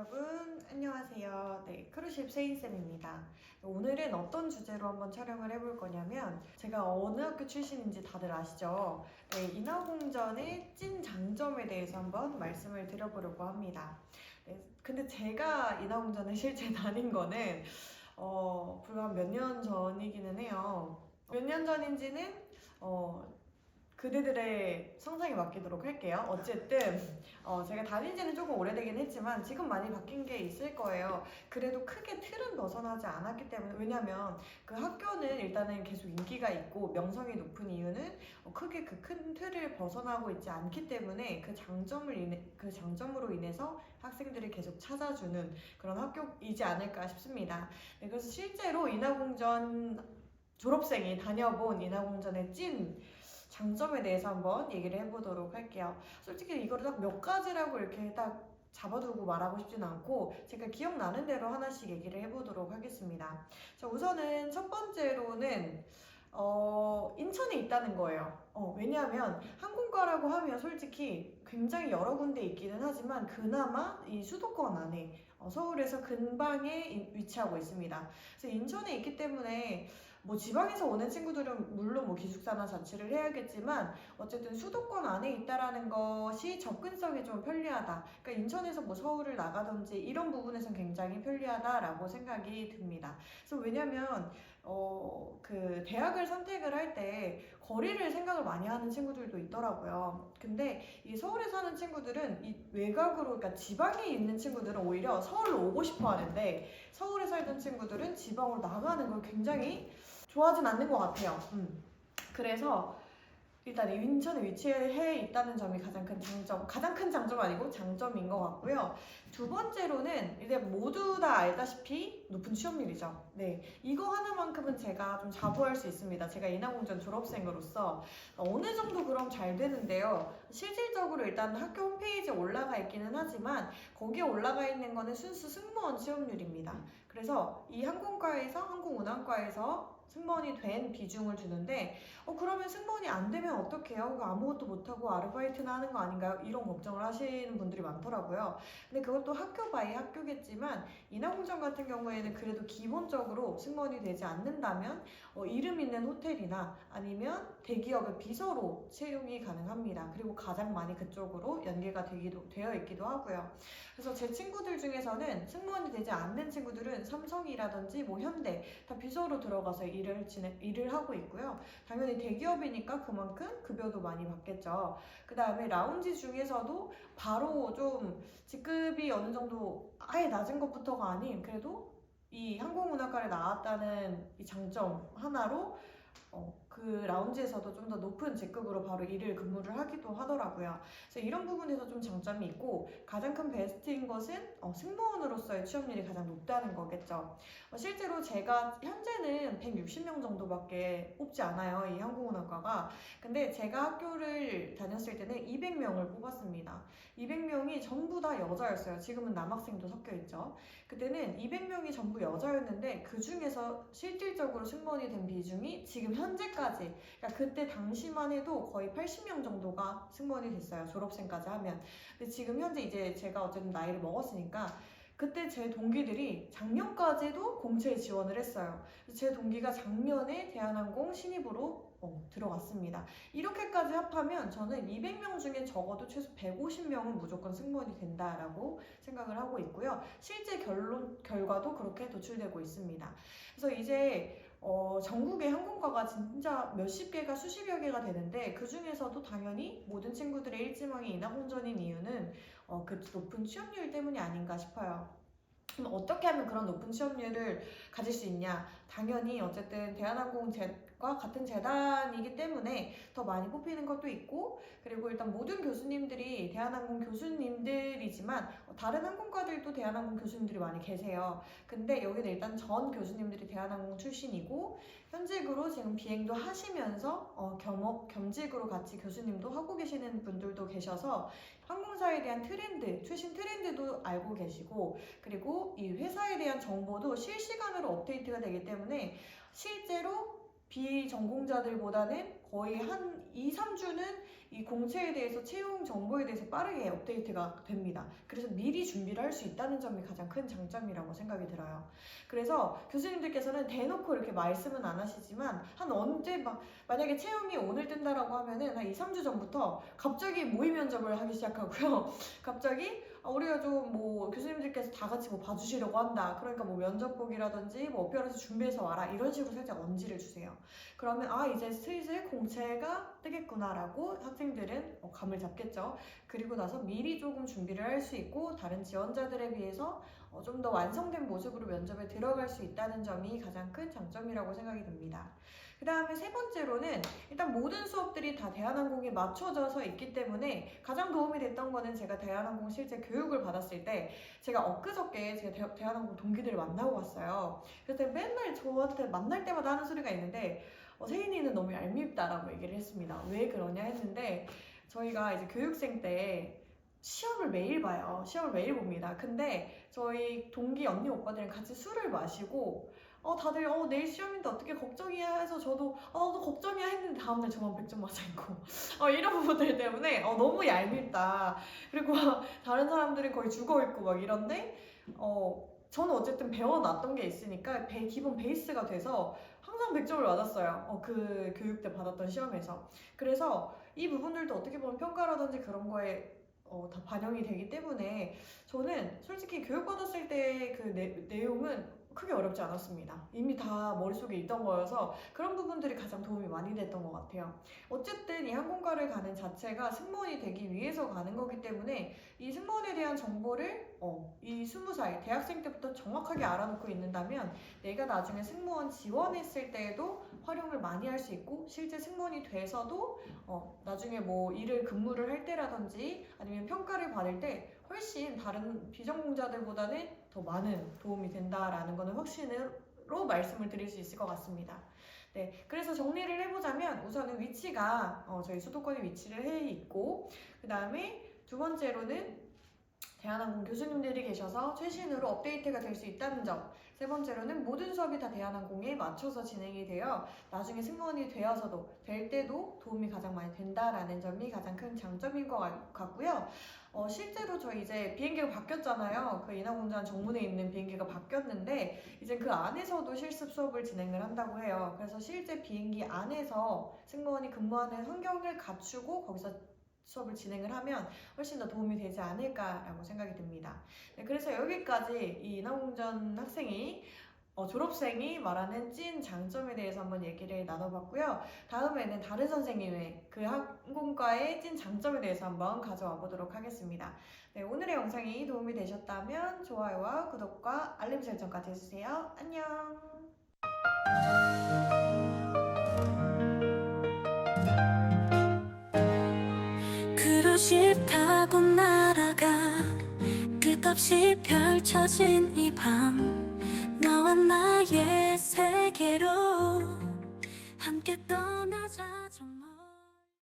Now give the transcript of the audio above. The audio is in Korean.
여러분 안녕하세요. 네, 크루십 세인쌤입니다. 오늘은 어떤 주제로 한번 촬영을 해볼 거냐면 제가 어느 학교 출신인지 다들 아시죠? 네, 인하공전의 찐 장점에 대해서 한번 말씀을 드려보려고 합니다. 네, 근데 제가 인하공전을 실제 다닌 거는 어, 불과 몇 년 전이기는 해요. 몇 년 전인지는 어, 그대들의 상상에 맡기도록 할게요. 어쨌든 어, 제가 다닌 지는 조금 오래되긴 했지만 지금 많이 바뀐 게 있을 거예요. 그래도 크게 틀은 벗어나지 않았기 때문에 왜냐면 그 학교는 일단은 계속 인기가 있고 명성이 높은 이유는 어, 크게 그 큰 틀을 벗어나고 있지 않기 때문에 그 장점을 인해 그 장점으로 인해서 학생들이 계속 찾아주는 그런 학교이지 않을까 싶습니다. 네, 그래서 실제로 인하공전 졸업생이 다녀본 인하공전의 찐 장점에 대해서 한번 얘기를 해보도록 할게요. 솔직히 이거를 딱 몇 가지라고 이렇게 딱 잡아두고 말하고 싶진 않고 제가 기억나는 대로 하나씩 얘기를 해보도록 하겠습니다. 자, 우선은 첫 번째로는 어, 인천에 있다는 거예요. 어, 왜냐하면 항공과라고 하면 솔직히 굉장히 여러 군데 있기는 하지만 그나마 이 수도권 안에 어, 서울에서 근방에 이- 위치하고 있습니다. 그래서 인천에 있기 때문에 뭐 지방에서 오는 친구들은 물론 뭐 기숙사나 자취를 해야겠지만 어쨌든 수도권 안에 있다라는 것이 접근성이 좀 편리하다. 그러니까 인천에서 뭐 서울을 나가든지 이런 부분에선 굉장히 편리하다라고 생각이 듭니다. 그래서 왜냐면 어, 그 대학을 선택을 할 때 거리를 생각을 많이 하는 친구들도 있더라고요. 근데 이 서울에 사는 친구들은 이 외곽으로 그러니까 지방에 있는 친구들은 오히려 서울로 오고 싶어 하는데 서울에 살던 친구들은 지방으로 나가는 걸 굉장히 좋아하진 않는 것 같아요. 음. 그래서 일단 이 인천에 위치해 있다는 점이 가장 큰 장점, 가장 큰 장점 아니고 장점인 것 같고요. 두 번째로는 이제 모두 다 알다시피 높은 취업률이죠. 네, 이거 하나만큼은 제가 좀 자부할 수 있습니다. 제가 인하공전 졸업생으로서 어느 정도 그럼 잘 되는데요. 실질적으로 일단 학교 홈페이지에 올라가 있기는 하지만 거기에 올라가 있는 거는 순수 승무원 취업률입니다. 그래서 이 항공과에서 항공운항과에서 승무원이 된 비중을 주는데 어 그러면 승무원이 안 되면 어떡해요? 아무것도 못하고 아르바이트나 하는 거 아닌가요? 이런 걱정을 하시는 분들이 많더라고요. 근데 그것도 학교 바이 학교겠지만 인하공전 같은 경우에는 그래도 기본적으로 승무원이 되지 않는다면 어, 이름 있는 호텔이나 아니면 대기업의 비서로 채용이 가능합니다. 그리고 가장 많이 그쪽으로 연계가 되기도 되어 있기도 하고요. 그래서 제 친구들 중에서는 승무원이 되지 않는 친구들은 삼성이라든지 뭐 현대 다 비서로 들어가서 일을 진행 일을 하고 있고요. 당연히 대기업이니까 그만큼 급여도 많이 받겠죠. 그 다음에 라운지 중에서도 바로 좀 직급이 어느 정도 아예 낮은 것부터가 아닌 그래도 이 항공운항과를 나왔다는 이 장점 하나로 어, 그 라운지에서도 좀 더 높은 직급으로 바로 일을 근무를 하기도 하더라고요. 그래서 이런 부분에서 좀 장점이 있고 가장 큰 베스트인 것은 어, 승무원으로서의 취업률이 가장 높다는 거겠죠. 어, 실제로 제가 현재는 160명 정도밖에 뽑지 않아요. 이 항공운항과가. 근데 제가 학교를 다녔을 때는 200명을 뽑았습니다. 200명이 전부 다 여자였어요. 지금은 남학생도 섞여 있죠. 그때는 200명이 전부 여자였는데 그 중에서 실질적으로 승무원이 된 비중이 지금 현재까지 그러니까 그때 당시만 해도 거의 80명 정도가 승무원이 됐어요. 졸업생까지 하면. 근데 지금 현재 이제 제가 어쨌든 나이를 먹었으니까 그때 제 동기들이 작년까지도 공채에 지원을 했어요. 제 동기가 작년에 대한항공 신입으로 어, 들어갔습니다. 이렇게까지 합하면 저는 200명 중에 적어도 최소 150명은 무조건 승무원이 된다라고 생각을 하고 있고요. 실제 결론 결과도 그렇게 도출되고 있습니다. 그래서 이제 어, 전국의 항공과가 진짜 몇십 개가 수십여 개가 되는데 그 중에서도 당연히 모든 친구들의 일지망이 인하공전인 이유는 어, 그 높은 취업률 때문이 아닌가 싶어요. 그럼 어떻게 하면 그런 높은 취업률을 가질 수 있냐? 당연히 어쨌든 대한항공 과 같은 재단이기 때문에 더 많이 뽑히는 것도 있고 그리고 일단 모든 교수님들이 대한항공 교수님들이지만 어, 다른 항공과들도 대한항공 교수님들이 많이 계세요. 근데 여기는 일단 전 교수님들이 대한항공 출신이고 현직으로 지금 비행도 하시면서 어, 겸업 겸직으로 같이 교수님도 하고 계시는 분들도 계셔서 항공사에 대한 트렌드, 최신 트렌드 도 알고 계시고 그리고 이 회사에 대한 정보도 실시간으로 업데이트가 되기 때문에 실제로 비전공자들보다는 거의 한 2, 3주는 이 공채에 대해서 채용 정보에 대해서 빠르게 업데이트가 됩니다. 그래서 미리 준비를 할 수 있다는 점이 가장 큰 장점이라고 생각이 들어요. 그래서 교수님들께서는 대놓고 이렇게 말씀은 안 하시지만 한 언제 막 만약에 채용이 오늘 뜬다라고 하면은 한 2, 3주 전부터 갑자기 모의 면접을 하기 시작하고요. 갑자기 아, 우리가 좀 뭐 교수님들께서 다 같이 뭐 봐주시려고 한다. 그러니까 뭐 면접 보기라든지 뭐 어피어런스 준비해서 와라. 이런 식으로 살짝 언지를 주세요. 그러면 아 이제 슬슬 공채가 뜨겠구나라고 학생들은 어, 감을 잡겠죠. 그리고 나서 미리 조금 준비를 할 수 있고 다른 지원자들에 비해서 어, 좀 더 완성된 모습으로 면접에 들어갈 수 있다는 점이 가장 큰 장점이라고 생각이 듭니다. 그 다음에 세 번째로는 일단 모든 수업들이 다 대한항공에 맞춰져서 있기 때문에 가장 도움이 됐던 거는 제가 대한항공 실제 교육을 받았을 때 제가 엊그저께 제가 대, 대한항공 동기들을 만나고 왔어요. 그때 맨날 저한테 만날 때마다 하는 소리가 있는데 어, 세인이는 너무 얄밉다라고 얘기를 했습니다. 왜 그러냐 했는데 저희가 이제 교육생 때 시험을 매일 봐요. 시험을 매일 봅니다. 근데 저희 동기 언니 오빠들이랑 같이 술을 마시고 어 다들 어 내일 시험인데 어떻게 걱정이야 해서 저도 어너 걱정이야 했는데 다음날 저만 100점 맞아 있고 어 이런 부분들 때문에 어 너무 얄밉다. 그리고 다른 사람들은 거의 죽어 있고 막 이런데 어 저는 어쨌든 배워놨던 게 있으니까 배, 기본 베이스가 돼서 항상 100점을 맞았어요. 어, 그 교육 때 받았던 시험에서. 그래서 이 부분들도 어떻게 보면 평가라든지 그런 거에 어, 다 반영이 되기 때문에 저는 솔직히 교육받았을 때 그 내용은 크게 어렵지 않았습니다. 이미 다 머릿속에 있던 거여서 그런 부분들이 가장 도움이 많이 됐던 것 같아요. 어쨌든 이 항공과를 가는 자체가 승무원이 되기 위해서 가는 거기 때문에 이 승무원에 대한 정보를 어, 이 20살 대학생 때부터 정확하게 알아놓고 있는다면 내가 나중에 승무원 지원했을 때에도 활용을 많이 할 수 있고 실제 승무원이 돼서도 어, 나중에 뭐 일을 근무를 할 때라든지 아니면 평가를 받을 때 훨씬 다른 비전공자들보다는 더 많은 도움이 된다라는 거는 확신으로 말씀을 드릴 수 있을 것 같습니다. 네, 그래서 정리를 해보자면 우선은 위치가 어, 저희 수도권에 위치를 해 있고 그 다음에 두 번째로는 대한항공 교수님들이 계셔서 최신으로 업데이트가 될 수 있다는 점. 세 번째로는 모든 수업이 다 대한항공에 맞춰서 진행이 되어 나중에 승무원이 되어서도 될 때도 도움이 가장 많이 된다라는 점이 가장 큰 장점인 것 같- 같고요. 어, 실제로 저희 이제 비행기가 바뀌었잖아요. 그 인하공장 정문에 있는 비행기가 바뀌었는데 이제 그 안에서도 실습 수업을 진행을 한다고 해요. 그래서 실제 비행기 안에서 승무원이 근무하는 환경을 갖추고 거기서 수업을 진행을 하면 훨씬 더 도움이 되지 않을까라고 생각이 듭니다. 네, 그래서 여기까지 이 인하공전 학생이 어, 졸업생이 말하는 찐 장점에 대해서 한번 얘기를 나눠봤고요. 다음에는 다른 선생님의 그 항공과의 찐 장점에 대해서 한번 가져와 보도록 하겠습니다. 네, 오늘의 영상이 도움이 되셨다면 좋아요와 구독과 알림 설정까지 해주세요. 안녕! 밤 너와 나의 세계로 함께 정말